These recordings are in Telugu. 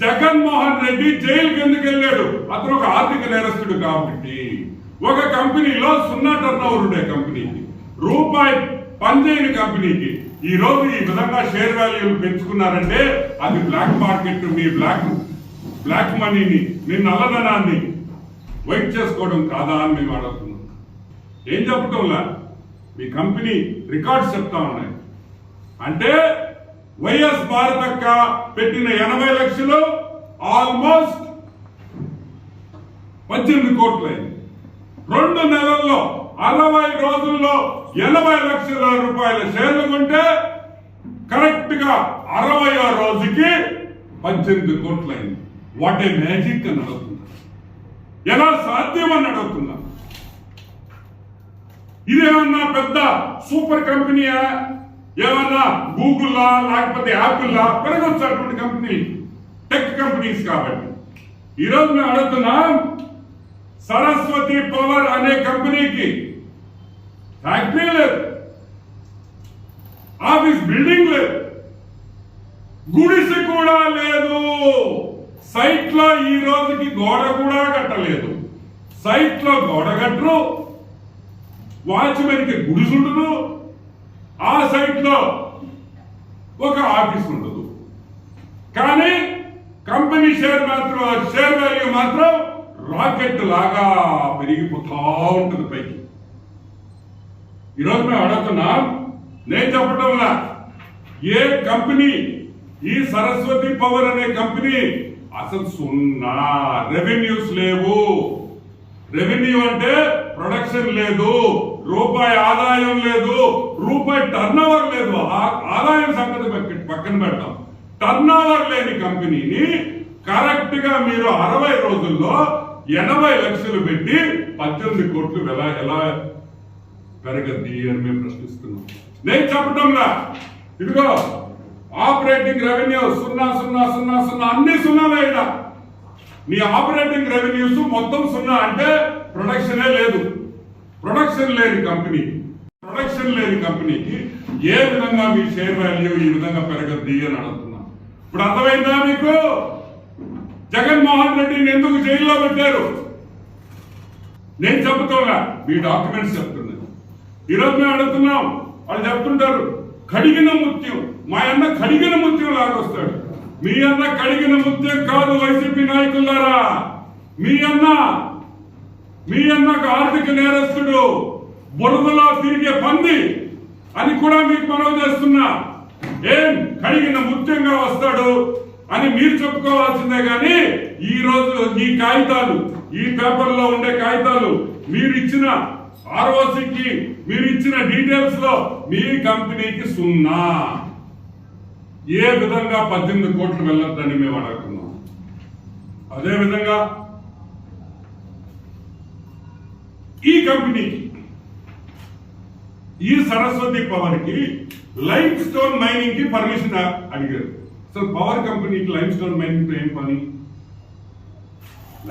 జగన్మోహన్ రెడ్డి జైలుకి ఎందుకు వెళ్ళాడు? అతను ఒక ఆర్థిక నేరస్తుడు కాబట్టి. ఒక కంపెనీలో సున్నా టర్న్ ఓవర్ ఉండే కంపెనీకి. రూపాయి పనిచేయని కంపెనీకి. ఈ రోజు ఈ విధంగా షేర్ వాల్యూలు పెంచుకున్నారంటే అది బ్లాక్ మార్కెట్ మీ బ్లాక్ బ్లాక్ మనీని మీ నల్లధనాన్ని వైట్ చేసుకోవడం కాదా అని మేము అడుగుతున్నాం. ఏం చెప్పటంలా? మీ కంపెనీ రికార్డ్స్ చెప్తా ఉన్నాయి. అంటే వైఎస్ భారతక్క పెట్టిన ఎనభై లక్షలు ఆల్మోస్ట్ పద్దెనిమిది కోట్లు అయింది రెండు నెలల్లో అరవై రోజుల్లో ఎనభై లక్షల రూపాయల షేర్లు కొంటే కరెక్ట్గా అరవై రోజుకి పద్దెనిమిది కోట్లయింది వాట్ ఏ మ్యాజిక్ అని అడుగుతున్నా. ఎలా సాధ్యం అని అడుగుతున్నా. ఇదేమన్నా పెద్ద సూపర్ కంపెనీయా? ఏమన్నా గూగుల్లా లేకపోతే యాపిల్లా పెరగొచ్చు అటువంటి కంపెనీ టెక్ కంపెనీస్ కాబట్టి. ఈరోజు మేము అడుగుతున్నాం సరస్వతి పవర్ అనే కంపెనీకి ఫ్యాక్టరీ లేదు ఆఫీస్ బిల్డింగ్ లేదు గుడిసి కూడా లేదు సైట్లో ఈ రోజుకి గోడ కూడా కట్టలేదు. సైట్లో గోడ కట్టరు వాచ్మెన్కి గుడిసుండదు ఆ సైట్లో ఒక ఆఫీస్ ఉండదు. కానీ కంపెనీ షేర్ మాత్రం షేర్ వాల్యూ మాత్రం రాకెట్ లాగా పెరిగిపోతా ఉంటుంది పైకి. ఈరోజు మేము అడుగుతున్నాం నేను చెప్పటంలా ఏ కంపెనీ ఈ సరస్వతి పవర్ అనే కంపెనీ అసలు సున్నా రెవెన్యూస్ లేవు. రెవెన్యూ అంటే ప్రొడక్షన్ లేదు రూపాయి ఆదాయం లేదు రూపాయి టర్న్ లేదు. ఆ- ఆదాయం సంగతి పక్కన పెడతాం. టర్న్ ఓవర్ లేని కంపెనీని కరెక్ట్గా మీరు అరవై రోజుల్లో ఎనభై లక్షలు పెట్టి పద్దెనిమిది కోట్లు ఎలా ఎలా పెరగద్ది అని మేము ప్రశ్నిస్తున్నాం. నేను చెప్పటంలా. ఇదిగో ఆపరేటింగ్ రెవెన్యూ సున్నా సున్నా సున్నా సున్నా అన్ని సున్నాలే ఇక్కడ నీ ఆపరేటింగ్ రెవెన్యూస్ మొత్తం సున్నా అంటే ప్రొడక్షనే లేదు. ప్రొడక్షన్ లేని కంపెనీ. ప్రొడక్షన్ లేని కంపెనీకి ఏ విధంగా మీ షేర్ వాల్యూ ఈ విధంగా పెరగద్ది అని అడుగుతున్నా. ఇప్పుడు అర్థమైందా మీకు? జగన్మోహన్ రెడ్డిని ఎందుకు జైల్లో పెట్టారు? నేను చెబుతున్నా మీ డాక్యుమెంట్స్ చెప్తున్నాను ఈరోజు మేము అడుగుతున్నాం వాళ్ళు చెప్తుంటారు కడిగిన ముత్యం మా అన్న కడిగిన ముత్యం లాగొస్తాడు మీ అన్న కడిగిన ముత్యం కాదు వైసీపీ నాయకులారా. మీ అన్న మీ అన్నకు ఆర్థిక నేరస్తుడు. బురదలో తిరిగే పంది అని కూడా మీకు మనవి చేస్తున్నా. ఏం కడిగిన ముత్యంగా వస్తాడు అని మీరు చెప్పుకోవాల్సిందే కానీ ఈ రోజు ఈ కాగితాలు ఈ పేపర్లో ఉండే కాగితాలు మీరు ఇచ్చిన ఆర్ఓసికి మీరు ఇచ్చిన డీటెయిల్స్లో మీ కంపెనీకి సున్నా. ఏ విధంగా పద్దెనిమిది కోట్లు వెళ్ళొద్దని మేము అడుగుతున్నాం. అదే విధంగా ఈ కంపెనీకి ఈ సరస్వతి పవర్కి లైమ్ స్టోన్ మైనింగ్కి పర్మిషన్ అడిగారు. సో పవర్ కంపెనీకి లైమ్ స్టోన్ మైనింగ్తో ఏం పని?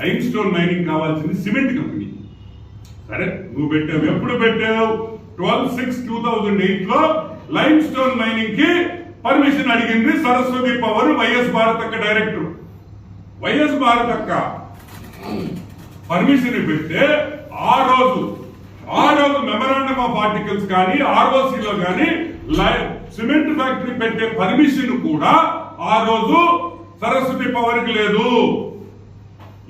లైమ్ స్టోన్ మైనింగ్ కావాల్సింది సిమెంట్ కంపెనీ సరే నువ్వు పెట్టావు ఎప్పుడు పెట్టావు? ట్వెల్వ్ సిక్స్ టూ థౌజండ్ ఎయిట్లో లైమ్ స్టోన్ మైనింగ్కి పర్మిషన్ అడిగింది సరస్వతి పవర్ వైఎస్ భారతక్క డైరెక్టర్ వైఎస్ భారతక్క పర్మిషన్ పెడితే ఆ రోజు ఆ రోజు మెమరాండమ్ ఆఫ్ ఆర్టికల్స్ కానీ ఆర్ఓసీలో కానీ లై- సిమెంట్ ఫ్యాక్టరీ పెట్టే పర్మిషన్ కూడా ఆ రోజు సరస్వతి పవర్కి లేదు.